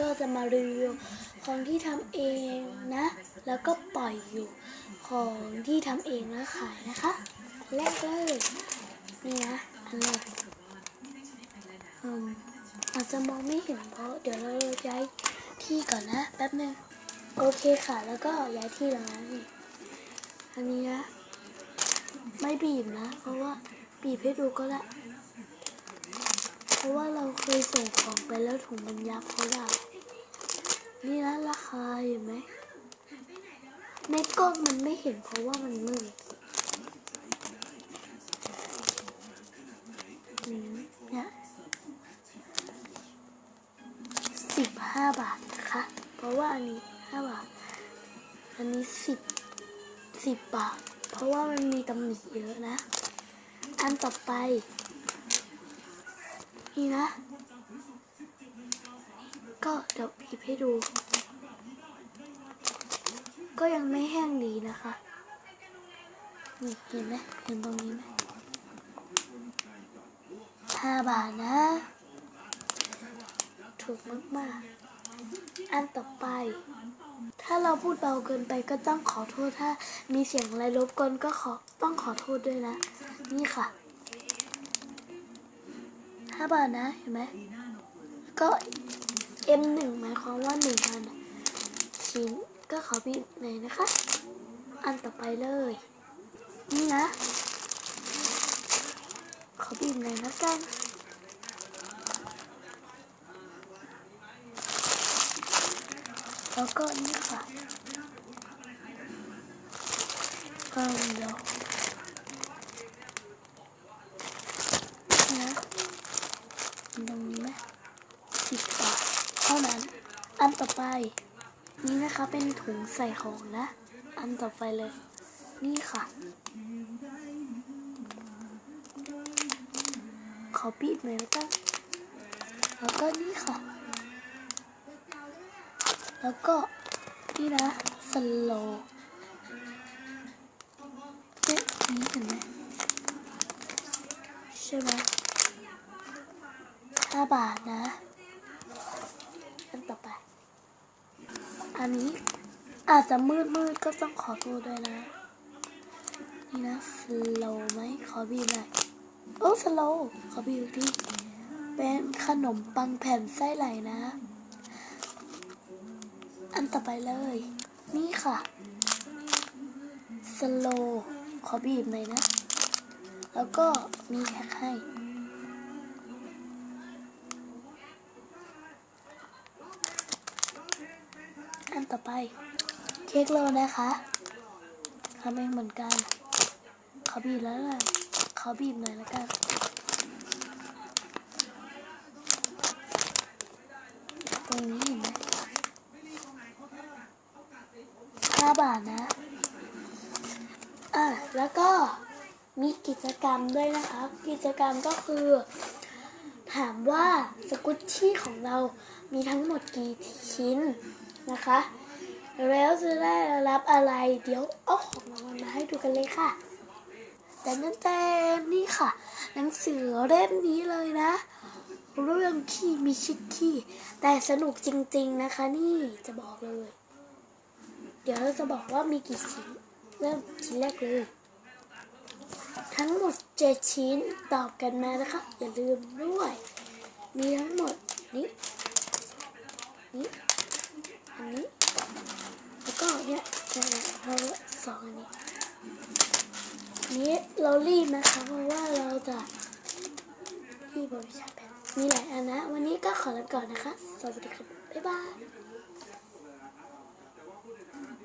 ก็จะมารีวิวของที่ทำเองนะ แล้วก็ปล่อยอยู่ของที่ทำเองแล้วขายนะคะ แรกเลยนี่นะอันแรกอาจจะมองไม่เห็นเพราะเดี๋ยวเราย้ายที่ก่อนนะแป๊บนึงโอเคค่ะ แล้วก็ย้ายที่แล้วนี่อันนี้นะไม่บีบนะ เพราะว่าบีบให้ดูก็ได้เพ ราะว่าเราเคยส่งของไปแล้วถุงมันยับเขาได้ นี่นะราคาเห็นไหมในกล้องมันไม่เห็นเพราะว่ามันมืดนี่เนี่ยสิบห้าบาทนะคะ เพราะว่าอันนี้ห้าบาท อันนี้สิบสิบบาท เพราะว่ามันมีตำหนิเยอะนะ อันต่อไป นี่นะ ก็เดี๋ยวพิบให้ดู ก็ยังไม่แห้งดีนะคะนี่เห็นไหมเห็นตรงนี้ไหมห้าบาทนะ ถูกมากๆ อันต่อไป ถ้าเราพูดเบาเกินไปก็ต้องขอโทษถ้ามีเสียงอะไรรบกวนก็ขอต้องขอโทษด้วยนะ นี่ค่ะ ห้าบาทนะเห็นไหมก็ M1 หมายความว่าหนึ่งพันชิ้นก็ขอบีบหน่อยนะคะ อันต่อไปเลย นี่นะ ขอบีบหน่อยนะกันแล้วก็นี่ค่ะก็เดี๋ยวนะตรงนี้ไหมสิบบาทเท่านั้น อันต่อไป นี่นะคะเป็นถุงใส่ของนะ อันต่อไปเลย นี่ค่ะ ขอบีบหน่อยแล้วกันแล้วก็นี่ค่ะ แล้วก็นี่นะสโลเนี่ยนี่เห็นไหมใช่ไหมห้าบาทนะอันต่อไป อันนี้อาจจะมืดมืดๆก็ต้องขอโทษด้วยนะ นี่นะสโลไหมขอบีบหน่อยโอ้สโลขอบีบอีกทีเป็นขนมปังแผ่นไส้ไหลนะ อันต่อไปเลย นี่ค่ะสโลขอบีบหน่อยนะ แล้วก็มีแท็กให้ ต่อไป เค้กโลนะคะทำเองเหมือนกัน เขอบีบแล้วกันขอบีบหน่อยแล้วกันตรงนี้เห็นไหมห้าบาทนะอะแล้วก็มีกิจกรรมด้วยนะคะกิจกรรมก็คือ ถามว่าสกุตชี่ของเรามีทั้งหมดกี่ชิ้น นะคะ แล้วจะได้รับอะไร เดี๋ยวเอาของรางวัลมาให้ดูกันเลยค่ะ แต่นั่นแต่นี่ค่ะ หนังสือเล่มนี้เลยนะ เรื่องขี้มีชิดขี้ แต่สนุกจริง ๆนะคะ นี่จะบอกเลย เดี๋ยวเราจะบอกว่ามีกี่ชิ้น เริ่มชิ้นแรกเลยทั้งหมดเจ็ดชิ้นตอบกันมานะคะ อย่าลืมด้วย มีทั้งหมดนี้นี้ อันนี้ แล้วก็เนี่ยเนี่ยเนี่ยเราสองอันนี้นี้เรารีบนะคะเพราะว่าเราจะที่บริจาคแบบมีหลายอันนะ วันนี้ก็ขอลาไปก่อนนะคะ สวัสดีครับ บ๊ายบาย